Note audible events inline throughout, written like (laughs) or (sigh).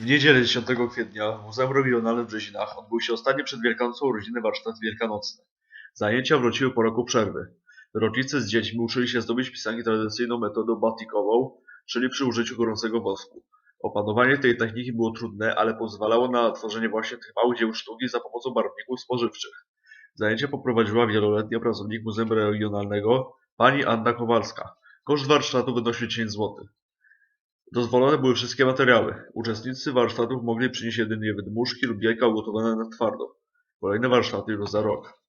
W niedzielę 10 kwietnia w Muzeum Regionalnym w Brzezinach odbył się ostatni przed Wielkanocą urodziny warsztat wielkanocny. Zajęcia wróciły po roku przerwy. Rodzice z dziećmi uczyli się zdobyć pisanie tradycyjną metodą batikową, czyli przy użyciu gorącego wosku. Opanowanie tej techniki było trudne, ale pozwalało na tworzenie właśnie tych małych dzieł sztuki za pomocą barwników spożywczych. Zajęcia poprowadziła wieloletnia pracownik Muzeum Regionalnego pani Anna Kowalska. Koszt warsztatu wynosił 10 zł. Dozwolone były wszystkie materiały. Uczestnicy warsztatów mogli przynieść jedynie wydmuszki lub jajka ugotowane na twardo. Kolejne warsztaty już za rok.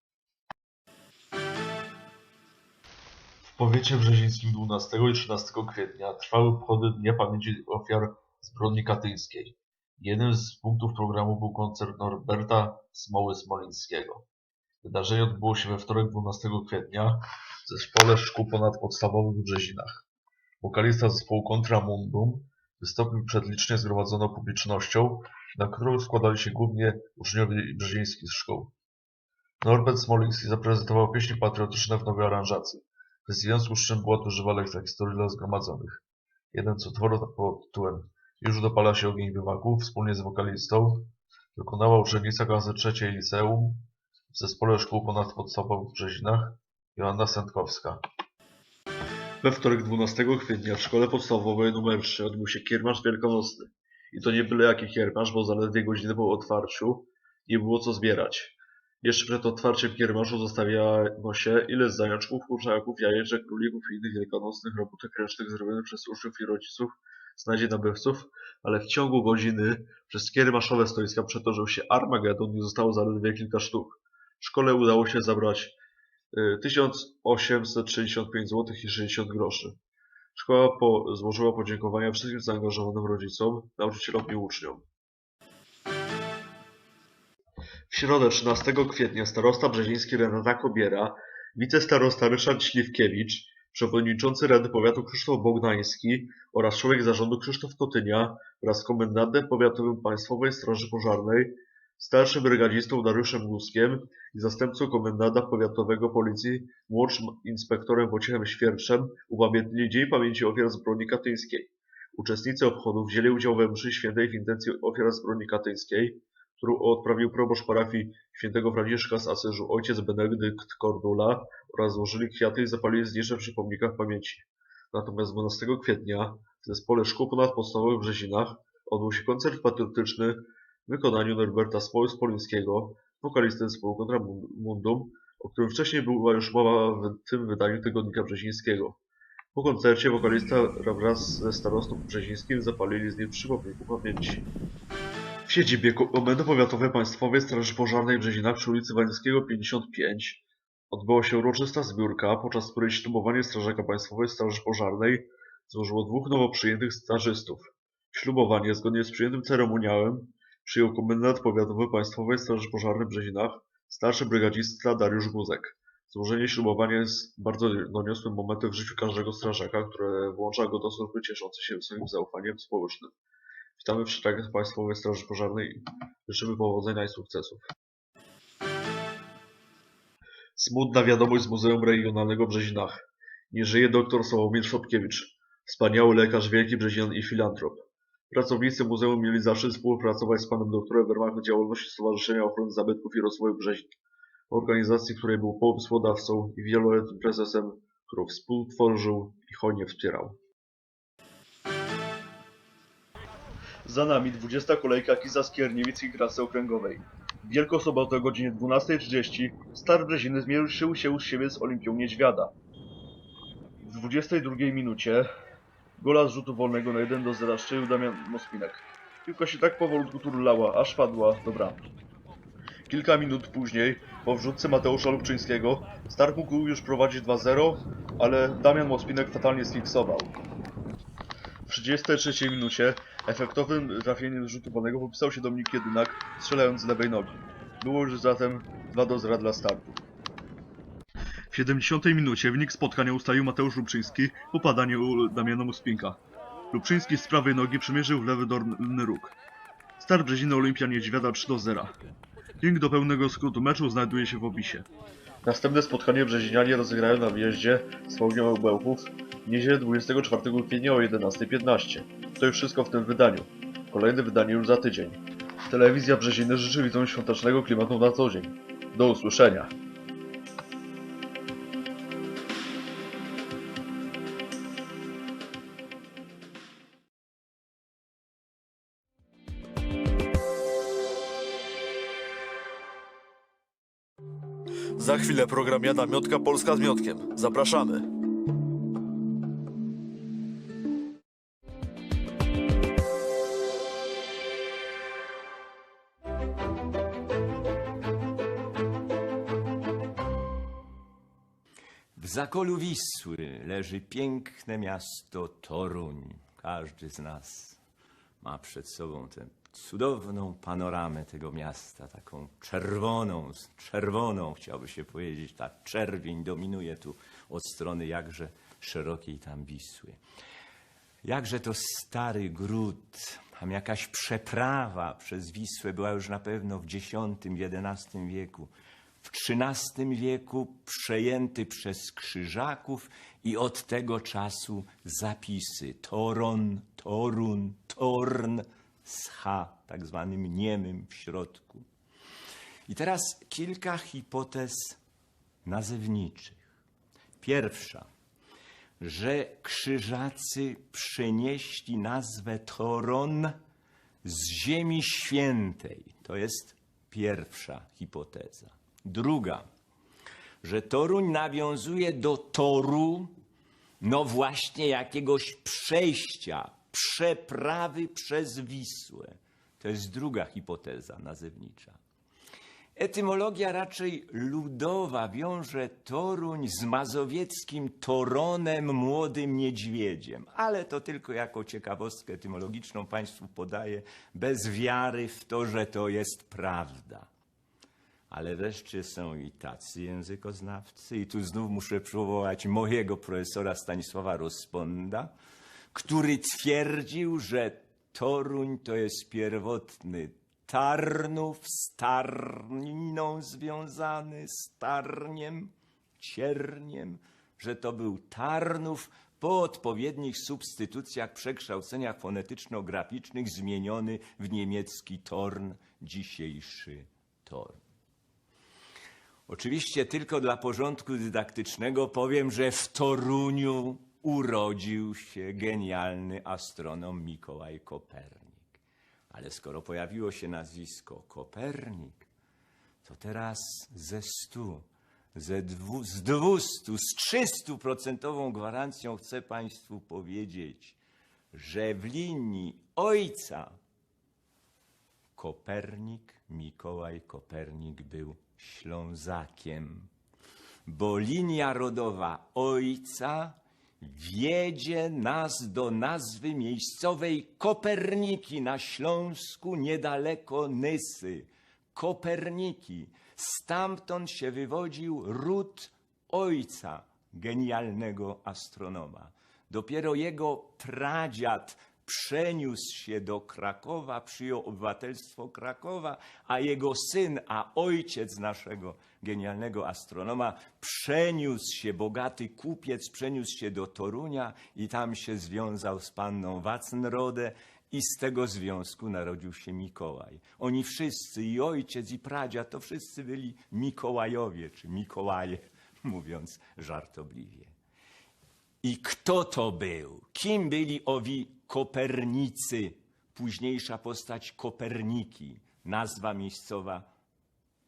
Powiecie brzezińskim 12 i 13 kwietnia trwały obchody Dnia Pamięci Ofiar Zbrodni Katyńskiej. Jednym z punktów programu był koncert Norberta Smoły Smolińskiego. Wydarzenie odbyło się we wtorek 12 kwietnia w zespole szkół ponadpodstawowych w Brzezinach. Wokalista zespołu Contramundum wystąpił przed licznie zgromadzoną publicznością, na którą składali się głównie uczniowie brzezińskich szkół. Norbert Smoliński zaprezentował pieśni patriotyczne w nowej aranżacji, w związku z czym była to żywa lekcja historii dla zgromadzonych. Jeden z utworów pod tytułem Już dopala się ogień bywaków wspólnie z wokalistą wykonała uczennica klasy trzeciej liceum w zespole szkół ponadpodstawowych w Brzezinach Joanna Sędkowska. We wtorek 12 kwietnia w szkole podstawowej nr 3 odbył się kiermasz wielkanocny. I to nie byle jaki kiermasz, bo zaledwie godzinę po otwarciu nie było co zbierać. Jeszcze przed otwarciem kiermaszu zostawiano się ile zajączków, kurczaków, jajeczek, królików i innych wielkanocnych robótek ręcznych zrobionych przez uczniów i rodziców znajdzie nabywców, ale w ciągu godziny przez kiermaszowe stoiska przetoczył się Armagedon i zostało zaledwie kilka sztuk. Szkole udało się zabrać y, 1865 zł i 60 groszy. Szkoła po, złożyła podziękowania wszystkim zaangażowanym rodzicom, nauczycielom i uczniom. W środę 13 kwietnia starosta brzeziński Renata Kobiera, wicestarosta Ryszard Śliwkiewicz, przewodniczący Rady Powiatu Krzysztof Bogdański oraz człowiek zarządu Krzysztof Kotynia wraz z komendantem powiatowym Państwowej Straży Pożarnej, starszym brygadzistą Dariuszem Guskiem i zastępcą komendanta powiatowego policji młodszym inspektorem Wojciechem Świerczem upamiętnili Dzień Pamięci Ofiar Zbrodni Katyńskiej. Uczestnicy obchodów wzięli udział we mszy świętej w intencji ofiar zbrodni katyńskiej, którą odprawił proboszcz parafii świętego Franciszka z Asyżu ojciec Benedykt Kordula oraz złożyli kwiaty i zapalili znicze przy pomnikach pamięci. Natomiast 12 kwietnia w zespole szkół ponadpodstawowych w Brzezinach odbył się koncert patriotyczny w wykonaniu Norberta Smoły Spolińskiego, wokalisty zespołu Contramundum, o którym wcześniej była już mowa w tym wydaniu Tygodnika Brzezińskiego. Po koncercie wokalista wraz ze starostą brzezińskim zapalili z nim przy pomniku pamięci. W siedzibie Komendy Powiatowej Państwowej Straży Pożarnej w Brzezinach przy ulicy Wańskiego 55 odbyła się uroczysta zbiórka, podczas której ślubowanie strażaka Państwowej Straży Pożarnej złożyło dwóch nowo przyjętych stażystów. Ślubowanie, zgodnie z przyjętym ceremoniałem, przyjął komendant powiatowy Państwowej Straży Pożarnej w Brzezinach, starszy brygadzista Dariusz Guzek. Złożenie ślubowania jest bardzo doniosłym momentem w życiu każdego strażaka, które włącza go do służby cieszącej się wysokim zaufaniem społecznym. Witamy w szeregach Państwowej Straży Pożarnej życzymy powodzenia i sukcesów. Smutna wiadomość z Muzeum Regionalnego w Brzezinach. Nie żyje dr Sławomir Szopkiewicz, wspaniały lekarz, wielki Brzezinian i filantrop. Pracownicy muzeum mieli zaszczyt współpracować z panem doktorem w ramach działalności Stowarzyszenia Ochrony Zabytków i Rozwoju Brzezin, organizacji, której był pomysłodawcą i wieloletnim prezesem, którą współtworzył i hojnie wspierał. Za nami 20 kolejka Kiza Skierniewickiej Krasy Okręgowej. Wielką Sobotę o godzinie 12.30 Star Brzeziny zmierzył się u siebie z Olimpią Niedźwiada. W 22 minucie gola z rzutu wolnego na 1 do 0 strzelił Damian Mospinek. Piłka się tak powolutku turlała, aż padła do bramki. Kilka minut później, po wrzutce Mateusza Lubczyńskiego, Star mógł już prowadzić 2-0, ale Damian Mospinek fatalnie sfiksował. W 33 minucie efektownym trafieniem rzutu wolnego popisał się Dominik Jedynak, strzelając z lewej nogi. Było już zatem 2 do 0 dla startu. W 70 minucie wynik spotkania ustalił Mateusz Lubczyński po podaniu Damiana Spinka. Lubczyński z prawej nogi przemierzył w lewy dolny róg. Start Brzeziny Olimpia Niedźwiada 3 do 0. Link do pełnego skrótu meczu znajduje się w opisie. Następne spotkanie Brzezinianie rozegrają na wyjeździe z Wałgiem Bełchów w niedzielę 24 kwietnia o 11.15. To już wszystko w tym wydaniu. Kolejne wydanie już za tydzień. Telewizja Brzeziny życzy widzom świątecznego klimatu na co dzień. Do usłyszenia. Chwilę program Jana Miotka Polska z Miotkiem. Zapraszamy. W zakolu Wisły leży piękne miasto Toruń. Każdy z nas ma przed sobą tę cudowną panoramę tego miasta, taką czerwoną, czerwoną chciałoby się powiedzieć. Ta czerwień dominuje tu od strony jakże szerokiej tam Wisły. Jakże to stary gród, tam jakaś przeprawa przez Wisłę była już na pewno w X, XI wieku. W XIII wieku przejęty przez krzyżaków i od tego czasu zapisy Toron, Torun, Torn z H, tak zwanym niemym w środku. I teraz kilka hipotez nazewniczych. Pierwsza że krzyżacy przenieśli nazwę Toron z Ziemi Świętej. To jest pierwsza hipoteza. Druga, że Toruń nawiązuje do toru, no właśnie jakiegoś przejścia, przeprawy przez Wisłę. To jest druga hipoteza nazewnicza. Etymologia raczej ludowa wiąże Toruń z mazowieckim Toronem, młodym niedźwiedziem, ale to tylko jako ciekawostkę etymologiczną Państwu podaję, bez wiary w to, że to jest prawda. Ale wreszcie są i tacy językoznawcy, i tu znów muszę przywołać mojego profesora Stanisława Rozponda, który twierdził, że Toruń to jest pierwotny Tarnów z Tarniną związany, z Tarniem, Cierniem, że to był Tarnów po odpowiednich substytucjach, przekształceniach fonetyczno-graficznych zmieniony w niemiecki Torn, dzisiejszy Torn. Oczywiście tylko dla porządku dydaktycznego powiem, że w Toruniu urodził się genialny astronom Mikołaj Kopernik. Ale skoro pojawiło się nazwisko Kopernik, to teraz ze stu, ze dwu, z dwustu, z trzystu procentową gwarancją chcę Państwu powiedzieć, że w linii ojca Kopernik, Mikołaj Kopernik był Ślązakiem, bo linia rodowa ojca wiedzie nas do nazwy miejscowej Koperniki na Śląsku niedaleko Nysy. Koperniki. Stamtąd się wywodził ród ojca genialnego astronoma. Dopiero jego pradziad przeniósł się do Krakowa, przyjął obywatelstwo Krakowa, a jego syn, a ojciec naszego genialnego astronoma, przeniósł się, bogaty kupiec, przeniósł się do Torunia i tam się związał z panną Wacnrodę i z tego związku narodził się Mikołaj. Oni wszyscy, i ojciec, i pradziad, to wszyscy byli Mikołajowie, czy Mikołaje, (laughs) mówiąc żartobliwie. I kto to był? Kim byli owi Kopernicy? Późniejsza postać Koperniki, nazwa miejscowa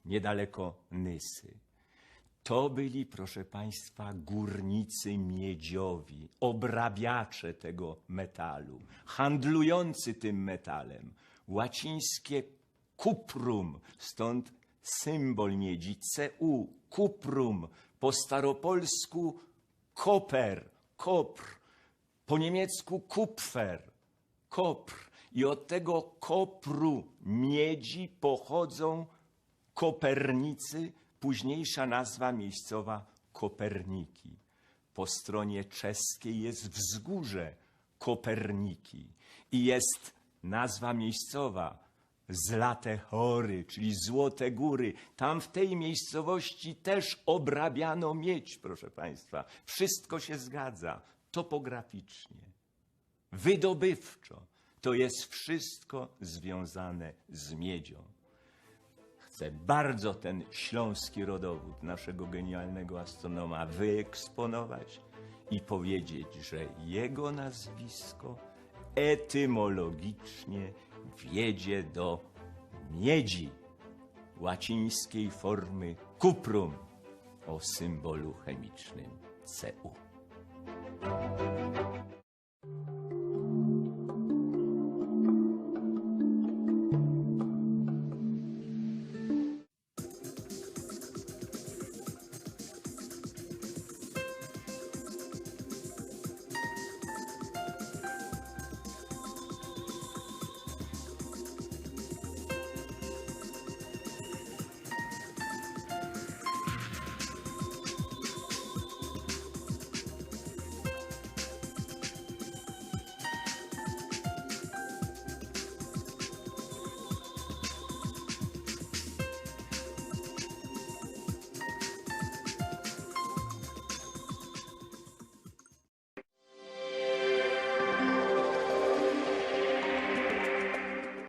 niedaleko Nysy. To byli, proszę Państwa, górnicy miedziowi, obrabiacze tego metalu, handlujący tym metalem. Łacińskie cuprum, stąd symbol miedzi, CU, cuprum, po staropolsku koper, kopr, po niemiecku kupfer, kopr. I od tego kopru miedzi pochodzą Kopernicy, późniejsza nazwa miejscowa Koperniki. Po stronie czeskiej jest wzgórze Koperniki i jest nazwa miejscowa Zlate Hory, czyli Złote Góry. Tam w tej miejscowości też obrabiano miedź, proszę Państwa. Wszystko się zgadza topograficznie, wydobywczo. To jest wszystko związane z miedzią. Chcę bardzo ten śląski rodowód naszego genialnego astronoma wyeksponować i powiedzieć, że jego nazwisko etymologicznie wiedzie do miedzi, łacińskiej formy cuprum o symbolu chemicznym Cu.